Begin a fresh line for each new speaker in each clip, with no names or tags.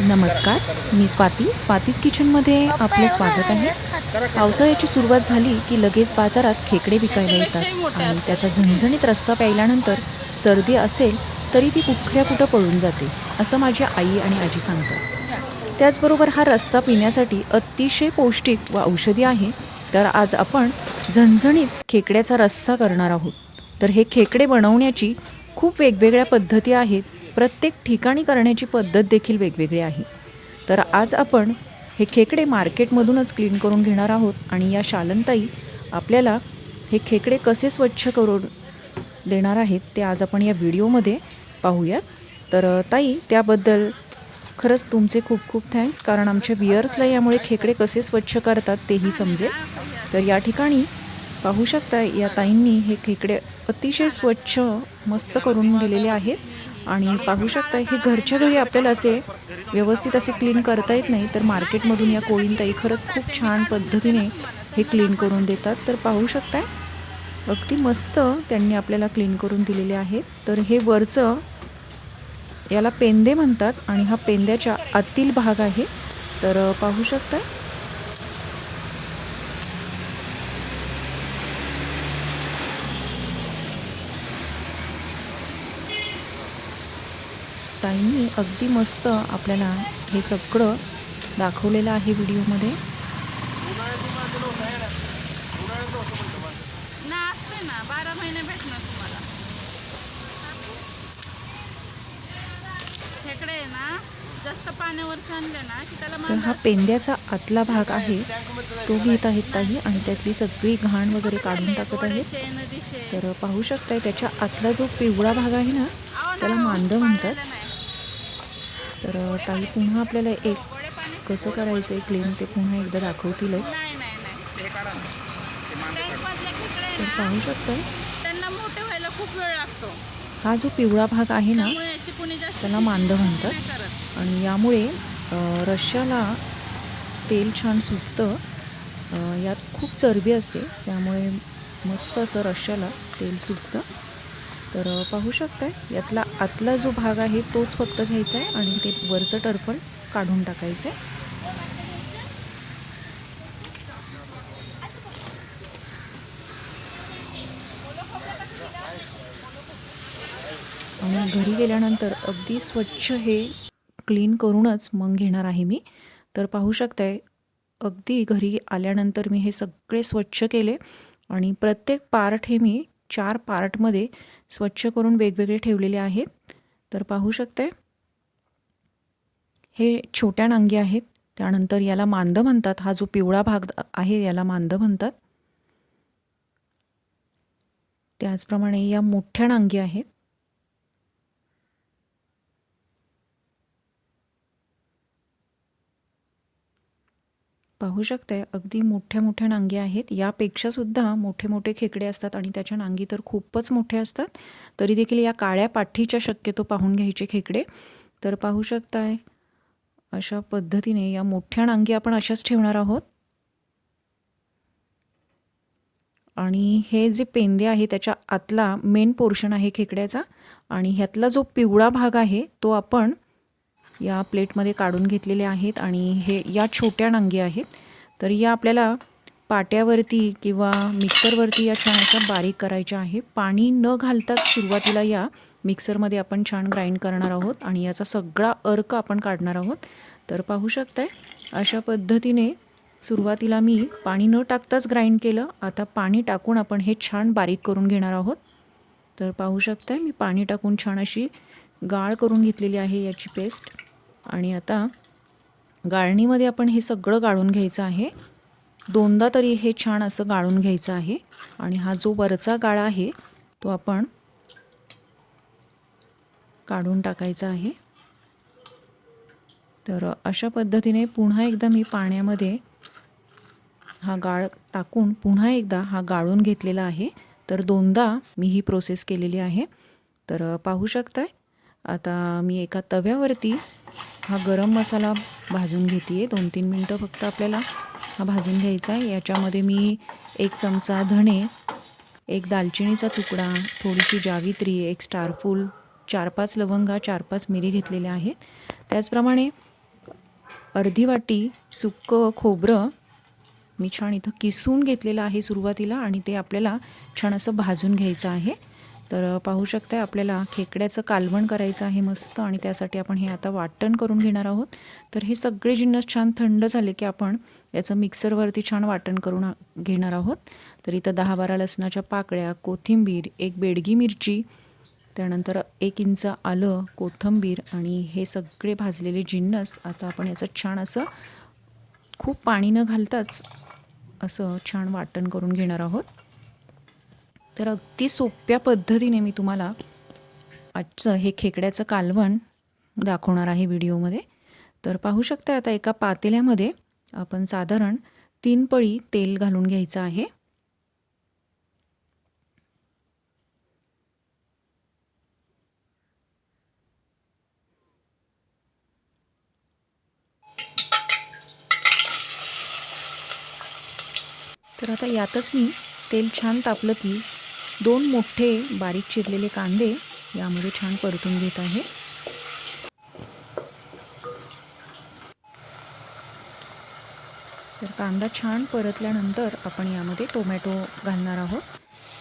नमस्कार मी स्वाती स्वातीज किचनमध्ये आपलं स्वागत आहे. पावसाळ्याची सुरुवात झाली की लगेच बाजारात खेकडे विकायला येतात आणि त्याचा झणझणीत रस्सा प्यायल्यानंतर सर्दी असेल तरी ती कुठल्या कुठं पळून जाते असं माझी आई आणि आजी सांगतात. त्याचबरोबर हा रस्सा पिण्यासाठी अतिशय पौष्टिक व औषधी आहे. तर आज आपण झणझणीत खेकड्याचा रस्सा करणार आहोत. तर हे खेकडे बनवण्याची खूप वेगवेगळ्या पद्धती आहेत. प्रत्येक ठिकाणी करण्याची पद्धत देखील वेगवेगळी आहे. तर आज आपण हे खेकडे मार्केटमधूनच क्लीन करून घेणार आहोत आणि या शालंताई आपल्याला हे खेकडे कसे स्वच्छ करून देणार आहेत ते आज आपण या व्हिडिओमध्ये पाहूयात. तर ताई त्याबद्दल खरंच तुमचे खूप खूप थँक्स कारण आमच्या बियर्सला यामुळे खेकडे कसे स्वच्छ करतात तेही समजेल. तर या ठिकाणी पाहू शकता या ताईंनी हे खेकडे अतिशय स्वच्छ मस्त करून दिलेले आहेत. आणि पाहू शकता हे घरच्या घरी आपल्याला असे व्यवस्थित असे क्लीन करता येत नाही तर मार्केटमधून या कोळींताई खरंच खूप छान पद्धतीने हे क्लीन करून देतात. तर पाहू शकताय अगदी मस्त त्यांनी आपल्याला क्लीन करून दिलेले आहेत. तर हे वरचं याला पेंदे म्हणतात आणि हा पेंद्याच्या आतील भाग आहे. तर पाहू शकता ताईंनी अगदी मस्त आपल्याला हे सगळं दाखवलेलं आहे व्हिडिओमध्ये. तर हा पेंद्याचा आतला भाग आहे. तो घेत आहेत ताई आणि त्यातली सगळी घाण वगैरे काढून टाकत आहेत. तर पाहू शकताय त्याच्या आतला जो पिवळा भाग आहे ना त्याला मांद म्हणतात. तर ताई पुन्हा आपल्याला एक कसं करायचं आहे क्लीन ते पुन्हा एकदा दाखवतीलच. तर पाहू शकताय?
त्यांना मोठे व्हायला खूप वेळ लागतो
हा जो पिवळा भाग आहे ना त्याला मांद म्हणतात. आणि यामुळे रश्याला तेल छान सुटतं. यात खूप चरबी असते त्यामुळे मस्त असं रश्याला तेल सुटतं. तर पाहू शकताय यातला आतला जो भाग आहे तोच फक्त घ्यायचा आहे आणि ते वरचं टरफळ काढून टाकायचं आहे. आणि घरी गेल्यानंतर अगदी स्वच्छ हे क्लीन करूनच मग घेणार आहे मी. तर पाहू शकताय अगदी घरी आल्यानंतर मी हे सगळे स्वच्छ केले आणि प्रत्येक पार्ट हे मी चार पार्टमध्ये स्वच्छ करून वेगवेगळे ठेवलेले आहेत. तर पाहू शकते हे छोट्या नांगी आहेत. त्यानंतर याला मांद म्हणतात. हा जो पिवळा भाग आहे याला मांद म्हणतात. त्याचप्रमाणे या मोठ्या नांगी आहेत. पाहू शकते अगदी मोठ्या मोठ्या नांगी आहेत. यापेक्षासुद्धा मोठे मोठे खेकडे असतात आणि त्याच्या नांगी तर खूपच मोठे असतात. तरी देखील या काळ्या पाठीच्या शक्यतो पाहून घ्यायचे खेकडे. तर पाहू शकताय अशा पद्धतीने या मोठ्या नांगी आपण अशाच ठेवणार आहोत. आणि हे जे पेंदे आहे त्याच्या आतला मेन पोर्शन आहे खेकड्याचा. आणि ह्यातला जो पिवळा भाग आहे तो आपण या प्लेटमध्ये काढून घेतलेले आहेत आणि हे या छोट्या नांगी आहेत. तर या आपल्याला पाट्यावरती किंवा मिक्सरवरती या छान अशा बारीक करायच्या आहे पाणी न घालताच सुरुवातीला या मिक्सरमध्ये आपण छान ग्राइंड करणार आहोत आणि याचा सगळा अर्क आपण काढणार आहोत. तर पाहू शकताय अशा पद्धतीने सुरुवातीला मी पाणी न टाकताच ग्राइंड केलं. आता पाणी टाकून आपण हे छान बारीक करून घेणार आहोत. तर पाहू शकताय मी पाणी टाकून छान अशी गाळ करून घेतलेली आहे याची पेस्ट. आणि आता गाळणीमध्ये आपण हे सगळं गाळून घ्यायचं आहे. दोनदा तरी हे छान असं गाळून घ्यायचं आहे. आणि हा जो वरचा गाळा आहे तो आपण काढून टाकायचा आहे. तर अशा पद्धतीने पुन्हा एकदा मी पाण्यामध्ये हा गाळ टाकून पुन्हा एकदा हा गाळून घेतलेला आहे. तर दोनदा मी ही प्रोसेस केलेली आहे. तर पाहू शकताय आता मी एका तव्यावरती हा गरम मसाला भाजून घेते आहे दोन तीन मिनटं फक्त आपल्याला हा भाजून घ्यायचा आहे. याच्यामध्ये मी एक चमचा धणे एक दालचिनीचा तुकडा थोडीशी जावित्री एक स्टारफूल चार पाच लवंगा चार पाच मिरी घेतलेल्या आहेत. त्याचप्रमाणे अर्धी वाटी सुक्कं खोबरं मी छान इथं किसून घेतलेलं आहे सुरुवातीला आणि ते आपल्याला छान असं भाजून घ्यायचं आहे. तर पाहू शकता आपल्याला खेकड्याचं कालवण करायचं आहे मस्त आणि त्यासाठी आपण हे आता वाटण करून घेणार आहोत. तर हे सगळे जिन्नस छान थंड झाले की आपण याचं मिक्सरवरती छान वाटण करून घेणार आहोत. तर इथं दहा बारा लसणाच्या पाकळ्या कोथिंबीर एक बेडगी मिरची त्यानंतर एक इंच आलं कोथिंबीर आणि हे सगळे भाजलेले जिन्नस. आता आपण याचं छान असं खूप पाणी न घालताच असं छान वाटण करून घेणार आहोत. तर अगदी सोप्या पद्धतीने मी तुम्हाला आजचं हे खेकड्याचं कालवण दाखवणार आहे व्हिडिओमध्ये. तर पाहू शकता आता एका पातेल्यामध्ये आपण साधारण तीन पळी तेल घालून घ्यायचं आहे. तर आता यातच मी तेल छान तापलं की दोन मोठे बारीक चिरलेले कांदे यामध्ये छान परतून घेत आहे. तर कांदा छान परतल्यानंतर आपण यामध्ये टोमॅटो घालणार आहोत.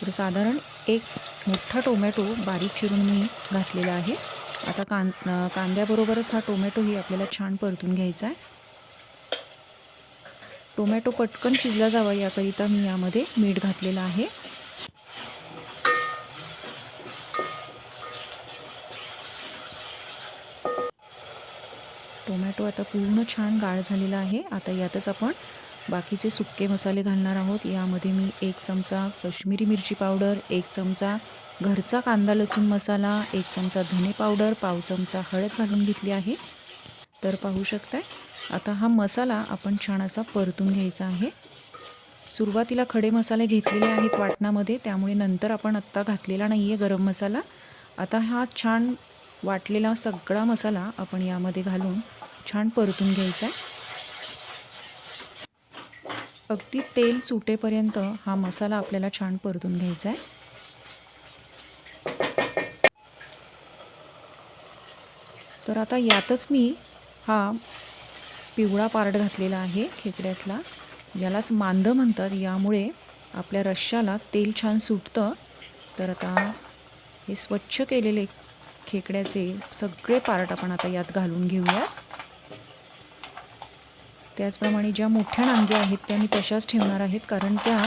तर साधारण एक मोठा टोमॅटो बारीक चिरून मी घातलेला आहे. आता कां कांद्याबरोबरच हा टोमॅटोही आपल्याला छान परतून घ्यायचा आहे. टोमॅटो पटकन शिजला जावा याकरिता मी यामध्ये मीठ घातलेलं आहे. टोमॅटो आता पूर्ण छान गाळ झालेला आहे. आता यातच आपण बाकीचे सुके मसाले घालणार आहोत. यामध्ये मी एक चमचा कश्मीरी मिरची पावडर एक चमचा घरचा कांदा लसूण मसाला एक चमचा धने पावडर पाव चमचा हळद घालून घेतली आहे. तर पाहू शकताय आता हा मसाला आपण छान असा परतून घ्यायचा आहे. सुरुवातीला खडे मसाले घेतलेले आहेत वाटणामध्ये त्यामुळे नंतर आपण आत्ता घातलेला नाही आहे गरम मसाला. आता हा छान वाटलेला सगळा मसाला आपण यामध्ये घालून छान परतून घ्यायचा आहे. अगदी तेल सुटेपर्यंत हा मसाला आपल्याला छान परतून घ्यायचा आहे. तर आता यातच मी हा पिवळा पार्ट घातलेला आहे खेकड्यातला यालाच मांदं म्हणतात. यामुळे आपल्या रश्श्याला तेल छान सुटतं. तर आता हे स्वच्छ केलेले खेकड्याचे सगळे पार्ट आपण आता यात घालून घेऊया त्याचप्रमाणे ज्या मोठ्या नांग्या आहेत त्या मी तशाच ठेवणार आहेत कारण त्या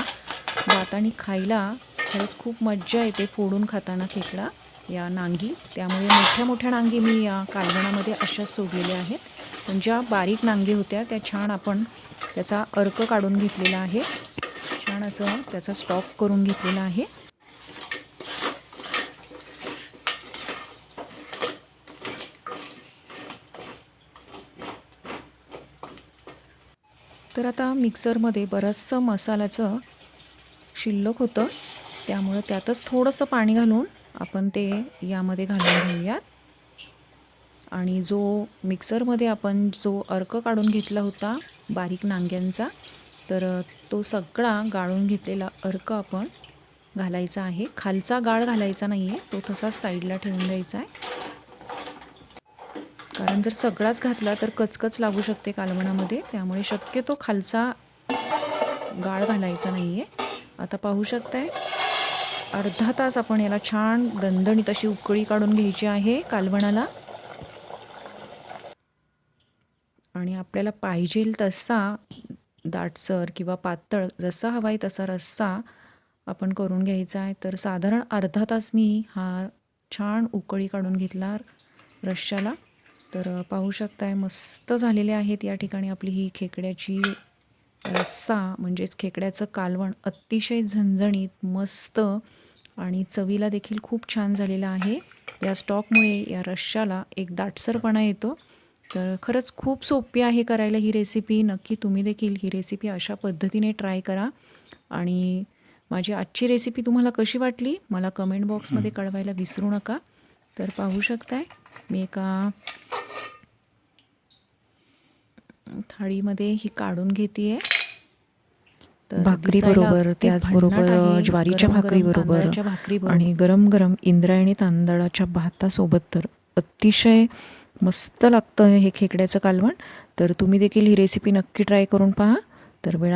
दाताने खायला खरंच खूप मज्जा येते फोडून खाताना खेकडा या नांगी. त्यामुळे मोठ्या मोठ्या नांगी मी या कालवणामध्ये अशाच सोडलेल्या आहेत. पण ज्या बारीक नांगे होत्या त्या छान आपण त्याचा अर्क काढून घेतलेला आहे. छान असं त्याचा स्टॉक करून घेतलेला आहे. तर आता मिक्सरमध्ये बरंचसं मसाल्याचं शिल्लक होतं. त्यामुळं त्यातच थोडंसं पाणी घालून आपण ते यामध्ये घालून घेऊयात. आणि जो मिक्सरमध्ये आपण जो अर्क काढून घेतला होता बारीक नांग्यांचा तर तो सगळा गाळून घेतलेला अर्क आपण घालायचा आहे. खालचा गाळ घालायचा नाही आहे तो तसाच साईडला ठेवून द्यायचा आहे. कारण जर सगळाच घातला तर कचकच लागू शकते कालवणामध्ये. त्यामुळे शक्यतो खालचा गाळ घालायचा नाही आहे आता पाहू शकताय अर्धा तास आपण याला छान दणदणीत अशी उकळी काढून घ्यायची आहे कालवणाला. आणि आपल्याला पाहिजे तसा दाटसर किंवा पातळ जसा हवा आहे तसा रस्सा आपण करून घ्यायचा आहे. तर साधारण अर्धा तास मी हा छान उकळी काढून घेतला रश्श्याला. तर पाहू शकताय मस्त झालेले आहेत या ठिकाणी आपली ही खेकड्याची रस्सा म्हणजेच खेकड्याचं कालवण अतिशय झणझणीत मस्त आणि चवीला देखील खूप छान झालेलं आहे. या स्टॉकमुळे या रश्श्याला एक दाटसरपणा येतो. तर खरंच खूप सोपी आहे करायला ही रेसिपी. नक्की तुम्ही देखील ही रेसिपी अशा पद्धतीने ट्राय करा. आणि माझी आजची रेसिपी तुम्हाला कशी वाटली मला कमेंट बॉक्समध्ये कळवायला विसरू नका. तर पाहू शकताय. मी एका थाळीमध्ये ही काढून घेते भाकरी बरोबर त्याचबरोबर ज्वारीच्या भाकरी बरोबर आणि गरम गरम इंद्रायणी तांदळाच्या भातासोबत तर अतिशय मस्त लागतं हे खेकड्याचं कालवण. तर तुम्ही देखील ही रेसिपी नक्की ट्राय करून पहा. तर वेळा